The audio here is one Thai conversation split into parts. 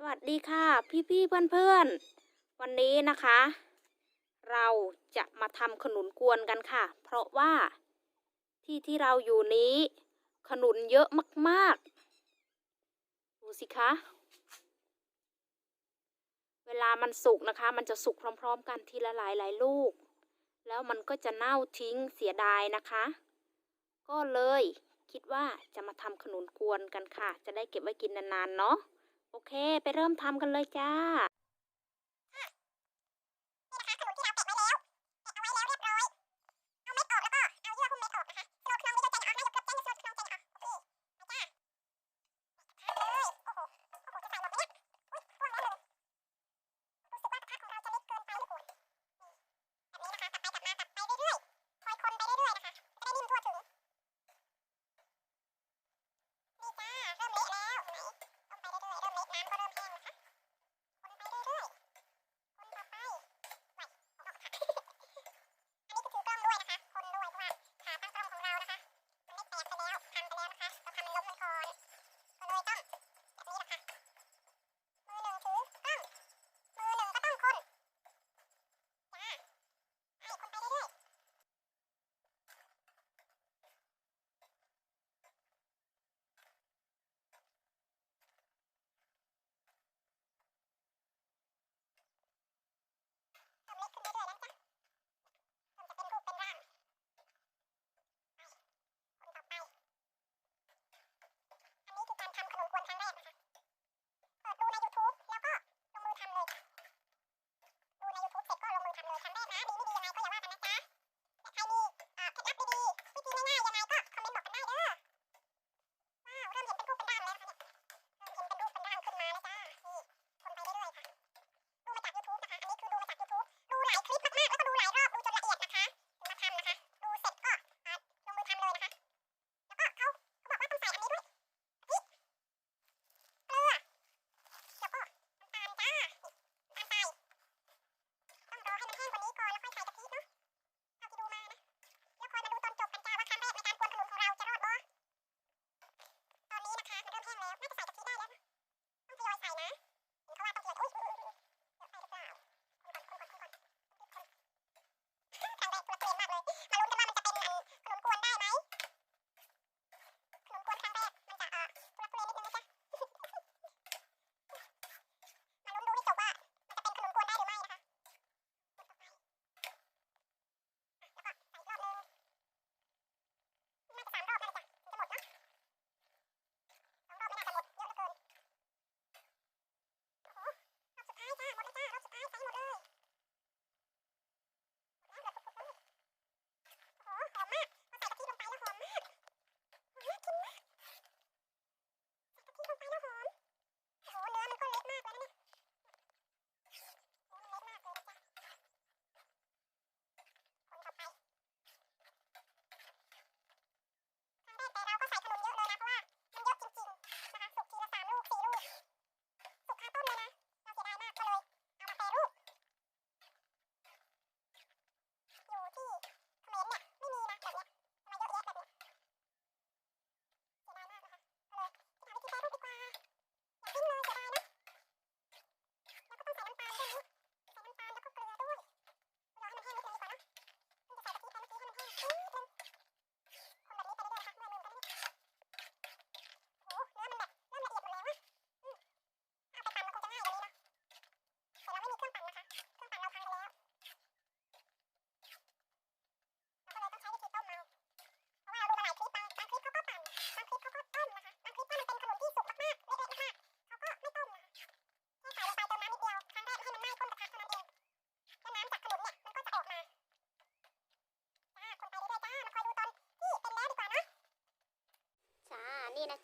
สวัสดีค่ะ พี่ๆเพื่อนๆ วันนี้นะคะ เราจะมาทำขนุนกวนกันค่ะ เพราะว่าที่ที่เราอยู่นี้ ขนุนเยอะมากๆ ดูสิคะ เวลามันสุกนะคะ มันจะสุกพร้อม ๆ กันทีละหลายๆลูก แล้วมันก็จะเน่าทิ้งเสียดายนะคะ ก็เลยคิดว่าจะมาทำขนุนกวนกันค่ะ จะได้เก็บไว้กินนานๆเนาะ โอเค ไปเริ่มทำกันเลยจ้าจ้า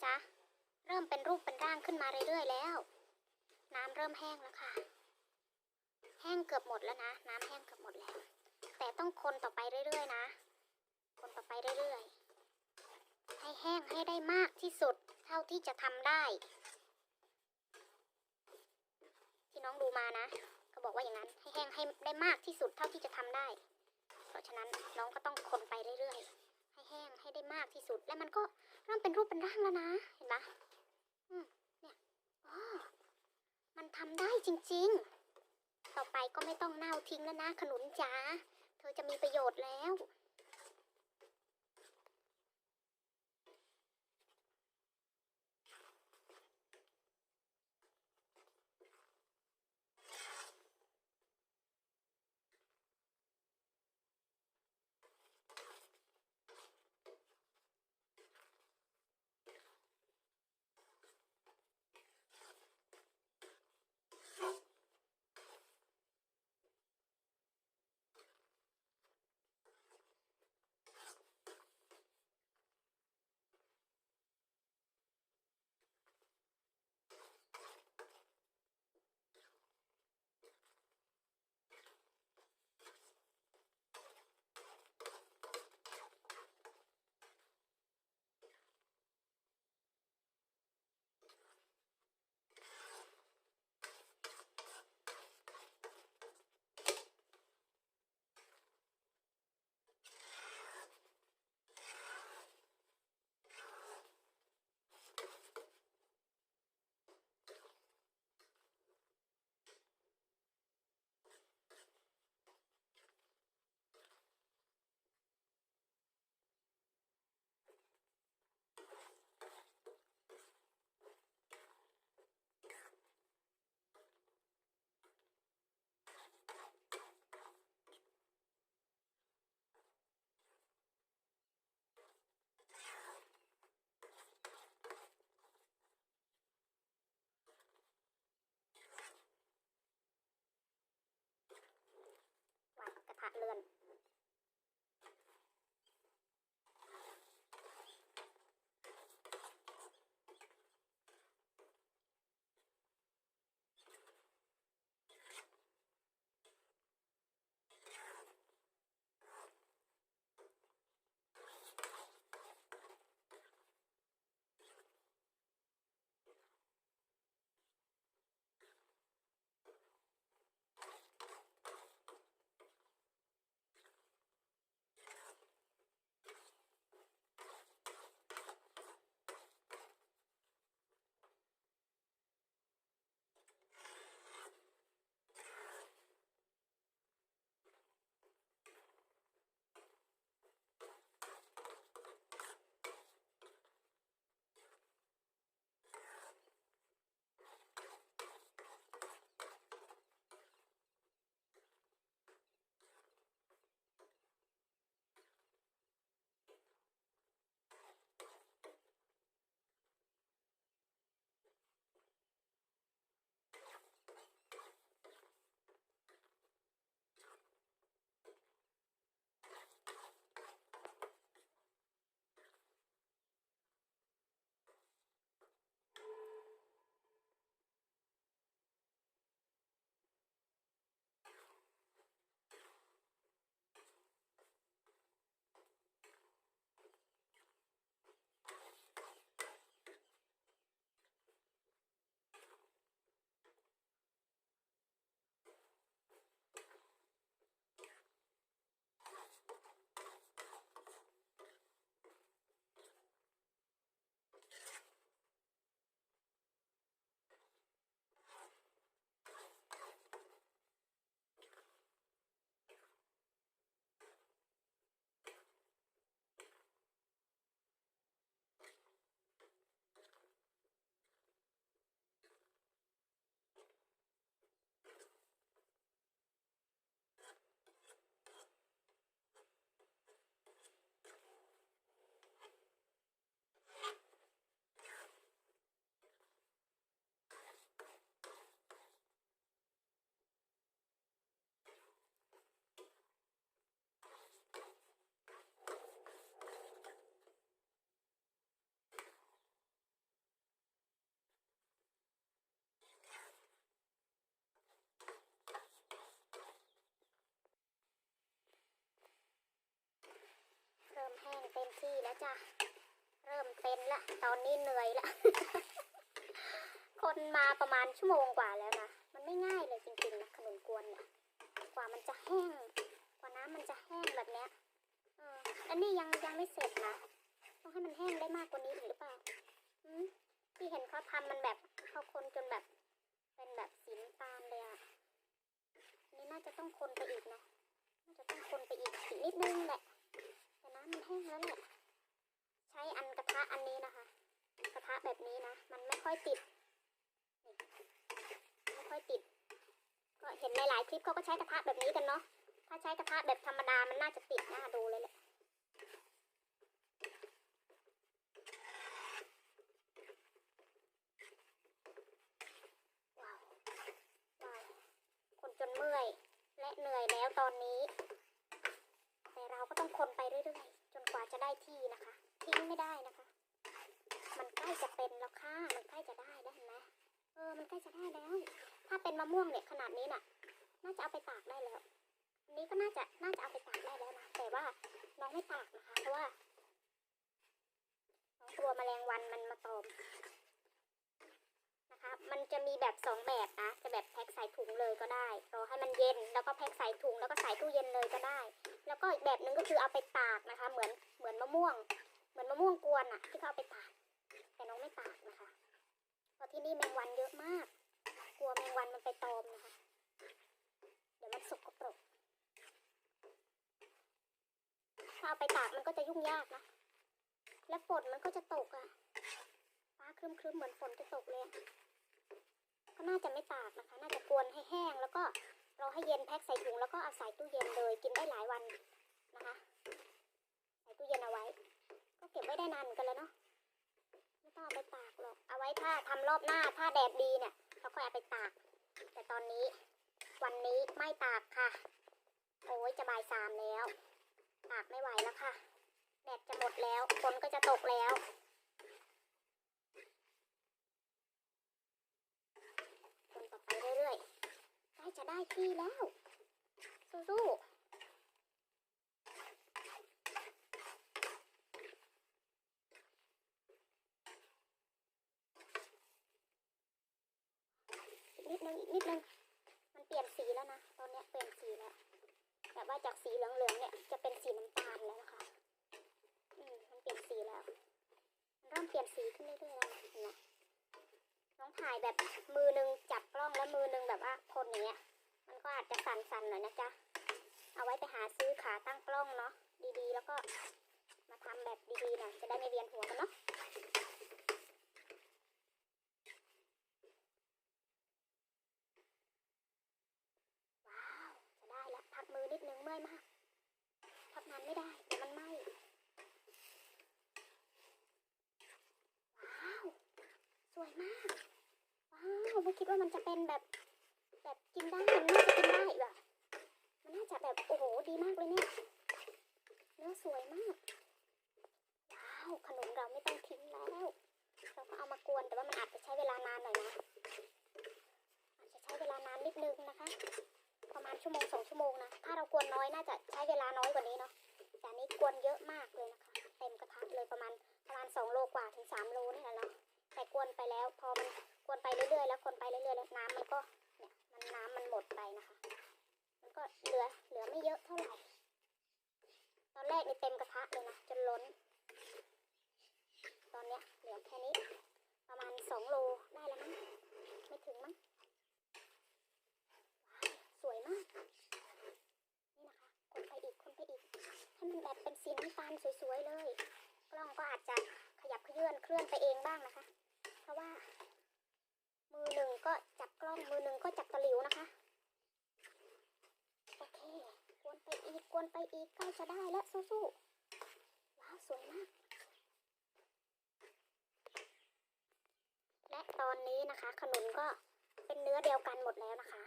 จ๊ะ เริ่มเป็นรูปเป็นร่างขึ้นมาเรื่อยๆแล้ว น้ำเริ่มแห้งแล้วค่ะ แห้งเกือบหมดแล้วนะ น้ำแห้งเกือบหมดแล้ว แต่ต้องคนต่อไปเรื่อยๆนะ คนต่อไปเรื่อยๆ ให้แห้งให้ได้มากที่สุดเท่าที่จะทำได้ ที่น้องดูมานะก็บอกว่าอย่างนั้น ให้แห้งให้ได้มากที่สุดเท่าที่จะทำได้ เพราะฉะนั้นน้องก็ต้องคนไปเรื่อยๆ ห้แห้งให้ได้มากที่สุด และมันก็เริ่มเป็นรูปเป็นร่างแล้วนะ เห็นปะอืมเนี่ยอ๋อำได้จริง ๆ ต่อไปก็ไม่ต้องเน่าทิ้งแล้วนะ ขนุนจ๋า เธอจะมีประโยชน์แล้ว วักระทะเลื่อน เต็มที่แล้วจ้ะ เริ่มเป็นละ ตอนนี้เหนื่อยละ คนมาประมาณชั่วโมงกว่าแล้วนะ มันไม่ง่ายเลยจริงๆนะขนมกวนเนี่ย กว่ามันจะแห้ง กว่าน้ำมันจะแห้งแบบเนี้ยเอออันนี้ยังยังไม่เสร็จนะ ต้องให้มันแห้งได้มากกว่านี้อีกหรือเปล่าอืมที่เห็นเขาทำมันแบบเขาคนจนแบบ เป็นแบบสีน้จะต้องคนไปอีกนะ น่าจะต้องคนไปอีกอีกนิดนึงแหละแต่น้ำ มันแห้งแล้วแหละใช้อันกระทะอันนี้นะคะ กระทะแบบนี้นะ มันไม่ค่อยติดไม่ค่อยติด ก็เห็นหลายๆคลิปเขาก็ใช้กระทะแบบนี้กันเนาะถ้าใช้กระทะแบบธรรมดามันน่าจะติดน้าดูเลยแหละว้าวว้าวคนจนเมื่อยและเหนื่อยแล้วตอนนี้ แต่เราก็ต้อง คนไปเรื่อยๆ จนกว่าจะได้ที่นะคะ ทิ้งไม่ได้นะคะ มันใกล้จะเป็นแล้วค่ะ มันใกล้จะได้แล้วเห็นไหมเออ มันใกล้จะได้แล้ว ถ้าเป็นมะม่วงเนี่ยขนาดนี้น่ะ น่าจะเอาไปตากได้แล้วอันนี้ก็น่าจะ น่าจะเอาไปตากได้แล้วนะ แต่ว่าน้องไม่ตากนะคะ เพราะว่าน้องกลัวแมลงวันมันมาตอม คะมันจะมีแบบสองแบบนะ จะแบบแพ็คใส่ถุงเลยก็ได้รอให้มันเย็นแล้วก็แพ็คใส่ถุงแล้วก็ใส่ตู้เย็นเลยก็ได้ แล้วก็อีกแบบหนึ่งก็คือเอาไปตากนะคะ เหมือนเหมือนมะม่วง เหมือนมะม่วงกวนอะที่เขาเอาไปตาก แต่น้องไม่ตากนะคะ เพราะที่นี่แมงวันเยอะมาก กลัวแมงวันมันไปตอมนะคะ เดี๋ยวมันสกปรกถ้าเอาไปตากมันก็จะยุ่งยากนะ และฝนมันก็จะตกอะ่ะฟ้าครึ้มๆเหมือนฝนจะตกเลย ก็น่าจะไม่ตากนะคะ น่าจะกวนให้แห้ง แล้วก็รอให้เย็นแพ็คใส่ถุงแล้วก็เอาใส่ตู้เย็นเลยกินได้หลายวันนะคะใส่ตู้เย็นเอาไว้ ก็เก็บไว้ได้นานเหมือนกันแล้วเนาะไม่ต้องเอาไปตากหรอกเอาไว้ถ้าทำรอบหน้าถ้าแดดดีเนี่ยเราค่อยเอาไปตาก แต่ตอนนี้ วันนี้ไม่ตากค่ะ โอ้ยจะบ่ายสามแล้ว ตากไม่ไหวแล้วค่ะแดดจะหมดแล้วฝนก็จะตกแล้ว คนต่อไป เรื่อยๆใกล้จะได้ที่แล้ว สู้ๆนิดนึงอีกนิดนึง มันเปลี่ยนสีแล้วนะ ตอนนี้เปลี่ยนสีแล้ว แบบว่าจากสีเหลืองๆเนี่ย จะเป็นสีน้ำตาลแล้วนะคะ อืม มันเปลี่ยนสีแล้ว มันเริ่มเปลี่ยนสีขึ้นเรื่อยๆแล้วเห็นไหม ถ่ายแบบมือหนึงจับกล้องแล้วมือหนึงแบบว่าคนอย่างเงี้ย มันก็อาจจะสั่นๆหน่อยนะจ๊ะ เอาไว้ไปหาซื้อขาตั้งกล้องเนาะดีๆ แล้วก็มาทำแบบดีๆหน่อยจะได้ไม่เวียนหัวกันเนาะว้าวจะได้แล้วพักมือนิดนึงเมื่อยมากพักนานไม่ได้เดี๋ยวมันไหม้ว้าวสวยมาก ไม่คิดว่ามันจะเป็นแบบ แบบกินได้มันน่าจะกินได้ว่ะมันน่าจะแบบโอ้โหดีมากเลยเนี่ยเนื้อสวยมากว้าวขนมเราไม่ต้องทิ้งแล้ว เราก็เอามากวนแต่ว่ามันอาจจะใช้เวลานานหน่อยนะอาจจะใช้เวลานานนิดนึงนะคะ ประมาณชั่วโมงสองชั่วโมงนะถ้าเรากวนน้อยน่าจะใช้เวลาน้อยกว่านี้เนาะแต่นี้กวนเยอะมากเลยนะคะเต็มกระทะเลยประมาณประมาณสองโลกว่าถึงสามโลนี่แหละเนาะแต่กวนไปแล้วพอมัน ไปเรื่อยๆแล้วคนไปเรื่อยๆแล้วน้ำมันก็เนี่ยมันน้ำมันหมดไปนะคะ มันก็เหลือเหลือไม่เยอะเท่าไหร่ ตอนแรกนี่เต็มกระทะเลยนะจนล้น ตอนเนี้ยเหลือแค่นี้ ประมาณสองโลได้แล้วมั้งไม่ถึงมั้งสวยมาก นี่นะคะ คนไปอีกคนไปอีก ให้มันแบบเป็นสีน้ำตาลสวยๆเลย กล้องก็อาจจะขยับเขยื่อนเคลื่อนไปเองบ้างนะคะ เพราะว่า มือหนึ่งก็จับกล้องมือหนึ่งก็จับตะหลิวนะคะ โอเคกวนไปอีกกวนไปอีกใกล้จะได้แล้วสู้ๆว้าวสวยมาก และตอนนี้นะคะ ขนุนก็เป็นเนื้อเดียวกันหมดแล้วนะคะ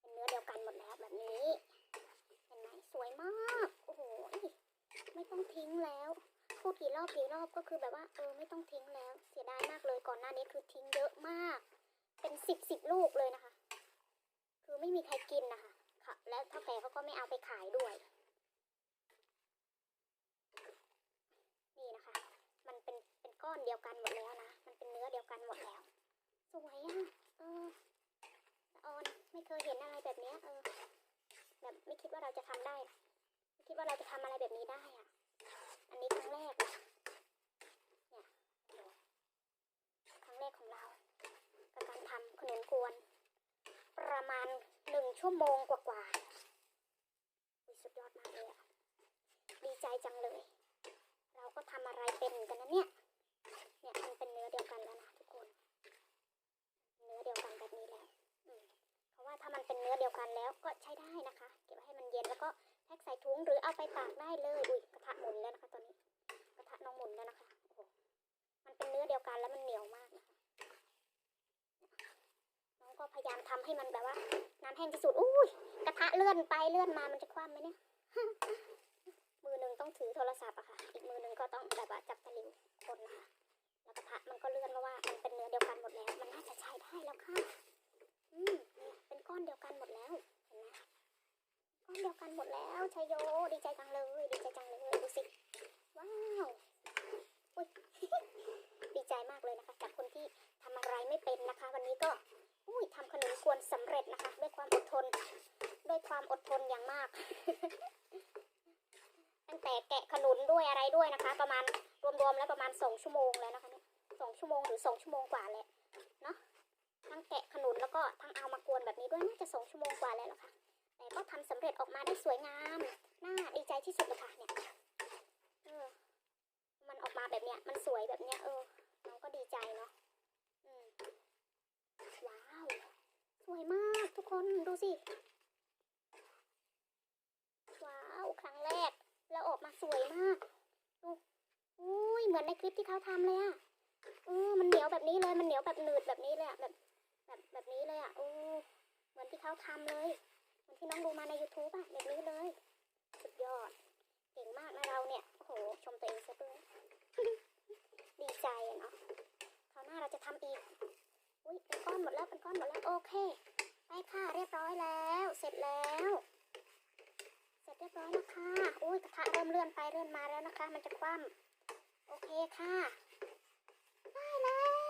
เป็นเนื้อเดียวกันหมดแล้วแบบนี้ เห็นไหมสวยมาก โอ้โหไม่ต้องทิ้งแล้ว พูดกี่รอบกี่รอบก็คือแบบว่าเออไม่ต้องทิ้งแล้ว เสียดายมากเลยก่อนหน้านี้คือทิ้งเยอะมาก เป็นสิบสิบลูกเลยนะคะ คือไม่มีใครกินนะคะค่ะ แล้วเท่าแก่เขาก็ไม่เอาไปขายด้วย นี่นะคะ มันเป็นเป็นก้อนเดียวกันหมดแล้วนะมันเป็นเนื้อเดียวกันหมดแล้วสวยอะเออออนไม่เคยเห็นอะไรแบบเนี้ยเออแบบไม่คิดว่าเราจะทำได้ ไม่คิดว่าเราจะทำอะไรแบบนี้ได้อะ อันนี้ครั้งแรกนะเนี่ยครั้งแรกของเรากับการทำขนมกวน ประมาณหนึ่งชั่วโมงกว่าๆสุดยอดมากเลยอะดีใจจังเลย เราก็ทำอะไรเป็นกันนะเนี่ยเนี่ยมันเป็นเนื้อเดียวกันแล้วนะทุกคน เนื้อเดียวกันแบบนี้แล้วเพราะว่าถ้ามันเป็นเนื้อเดียวกันแล้วก็ใช้ได้นะคะ เก็บไว้ให้มันเย็นแล้วก็ แพ็คใส่ถุงหรือเอาไปตากได้เลย อุ้ยกระทะหมุนแล้วนะคะ ตอนนี้ กระทะน้องหมุนแล้วนะคะโอ้โหมันเป็นเนื้อเดียวกันแล้วมันเหนียวมากนะคะน้องก็พยายามทำให้มันแบบว่าน้ำแห้งที่สุดอุ้ยกระทะเลื่อนไปเลื่อนมามันจะคว่ำไหมเนี่ยมือหนึ่งต้องถือโทรศัพท์อะค่ะ อีกมือหนึ่งก็ต้องแบบว่าจับตะลิวคนนะคะแล้วกระทะมันก็เลื่อนเพราะว่ามันเป็นเนื้อเดียวกันหมดแล้ว มันน่าจะใช้ได้แล้วค่ะ อืมเนี่ยเป็นก้อนเดียวกันหมดแล้ว ก้อนเดียวกันหมดแล้วชัยโย ดีใจจังเลย ดีใจจังเลยดูสิ ว้าวอุ้ยดีใจมากเลยนะคะจากคนที่ทำอะไรไม่เป็นนะคะ วันนี้ก็อุ้ยทำขนมกวนสำเร็จนะคะ ด้วยความอดทน ด้วยความอดทนอย่างมาก ตั้งแต่แกะขนุนด้วยอะไรด้วยนะคะ ประมาณรวมๆแล้วประมาณสองชั่วโมงแล้วนะคะสองชั่วโมงหรือสองชั่วโมงกว่าแหละเนาะทั้งแกะขนุนแล้วก็ทั้งเอามากวนแบบนี้ด้วยน่าจะสองชั่วโมงกว่าแล้วล่ะค่ะ ก็ทำสำเร็จออกมาได้สวยงาม น่าดีใจที่สุดเลยค่ะเนี่ยเออมันออกมาแบบเนี้ย มันสวยแบบเนี้ยเออน้องก็ดีใจเนาะอืมว้าว สวยมากทุกคนดูสิ ว้าวครั้งแรก แล้วออกมาสวยมากดูอุ้ยเหมือนในคลิปที่เขาทำเลยอะเออมันเหนียวแบบนี้เลย มันเหนียวแบบหนืดแบบนี้เลยอะแบบ แบบแบบนี้เลยอะโอ้เหมือนที่เขาทำเลย เหมือนที่น้องดูมาใน YouTube อะแบบนี้เลย สุดยอด เก่งมากนะเราเนี่ย โอ้โห ชมตัวเองซะด้วยดีใจเนาะคราวหน้าเราจะทำอีก อุ้ยเป็นก้อนหมดแล้วเป็นก้อนหมดแล้ว โอเค ไปค่ะ เรียบร้อยแล้ว เสร็จแล้ว เสร็จเรียบร้อยแล้วค่ะอุ้ยกระทะเริ่มเลื่อนไปเลื่อนมาแล้วนะคะ มันจะคว่ำโอเคค่ะ ได้เลย